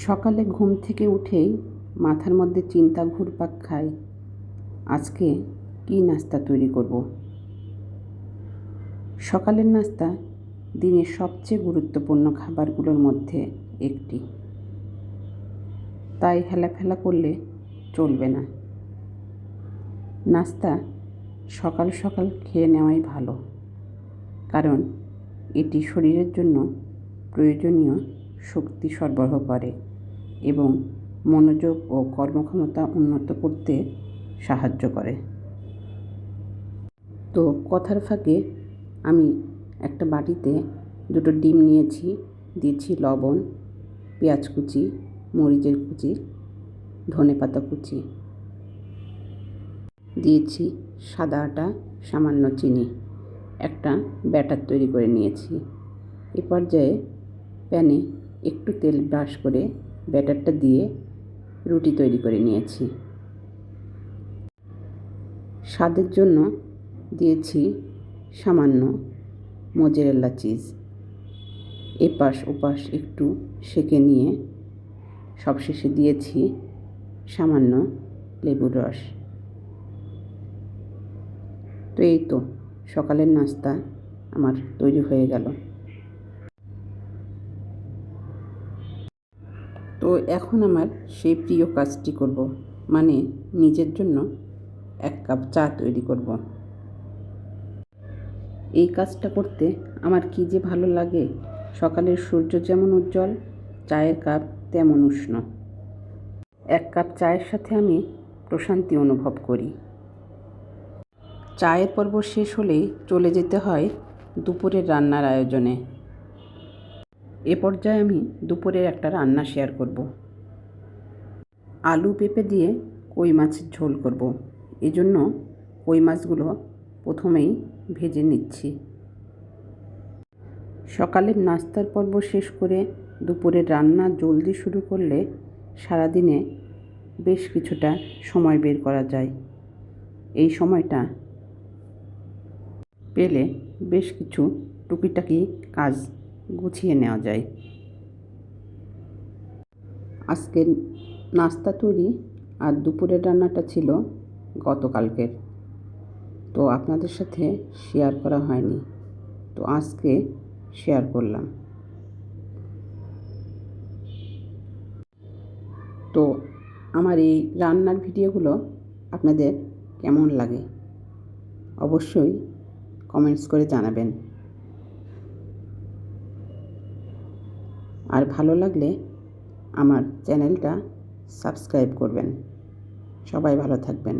সকালে ঘুম থেকে উঠেই মাথার মধ্যে চিন্তা ঘুরপাক খায়। আজকে কী নাস্তা তৈরি করব? সকালের নাস্তা দিনের সবচেয়ে গুরুত্বপূর্ণ খাবারগুলোর মধ্যে একটি। তাই হেলাফেলা করলে চলবে না। নাস্তা সকাল সকাল খেয়ে নেওয়াই ভালো। কারণ এটি শরীরের জন্য প্রয়োজনীয় শক্তি সরবরাহ করে। এবং মনোযোগ ও কর্মক্ষমতা উন্নত করতে সাহায্য করে। তো কথার ফাঁকে আমি একটা বাটিতে দুটো ডিম নিয়েছি, দিয়েছি লবণ, পেঁয়াজ কুচি, মরিচের কুচি, ধনে পাতা কুচি। দিয়েছি সাদা আটা, সামান্য চিনি। একটা ব্যাটার তৈরি করে নিয়েছি। এ পর্যায়ে প্যানে একটু তেল ব্রাশ করে ব্যাটারটা দিয়ে রুটি তৈরি করে নিয়েছি। স্বাদের জন্য দিয়েছি সামান্য মোজারেলা চিজ। এপাশ ওপাশ একটু সেঁকে নিয়ে সবশেষে দিয়েছি সামান্য লেবুর রস। তো এই তো, সকালের নাস্তা আমার তৈরি হয়ে গেল। তো এখন আমার সেই প্রিয় কাজটি করব। মানে নিজের জন্য এক কাপ চা তৈরি করব। এই কাজটা করতে আমার কী যে ভালো লাগে? সকালের সূর্য যেমন উজ্জ্বল, চায়ের কাপ তেমন উষ্ণ। এক কাপ চায়ের সাথে আমি প্রশান্তি অনুভব করি। চায়ের পর্ব শেষ হলেই চলে যেতে হয় দুপুরের রান্নার আয়োজনে। এ পর্যায়ে আমি দুপুরের একটা রান্না শেয়ার করব। আলু পেঁপে দিয়ে কই মাছের ঝোল করব। এজন্য কই মাছগুলো প্রথমেই ভেজে নিচ্ছি। সকালের নাস্তার পর্ব শেষ করে দুপুরের রান্না জলদি শুরু করলে সারাদিনে বেশ কিছুটা সময় বের করা যায়। এই সময়টা পেলে বেশ কিছু টুকিটাকি কাজ গুছিয়ে নেওয়া যায়। আজকের নাস্তা তৈরি আর দুপুরের রান্নাটা ছিল গতকালকের। তো আপনাদের সাথে শেয়ার করা হয়নি। তো আজকে শেয়ার করলাম। তো আমার এই রান্নার ভিডিওগুলো আপনাদের কেমন লাগে? অবশ্যই কমেন্টস করে জানাবেন। আর ভালো লাগলে আমার চ্যানেলটা সাবস্ক্রাইব করবেন। সবাই ভালো থাকবেন।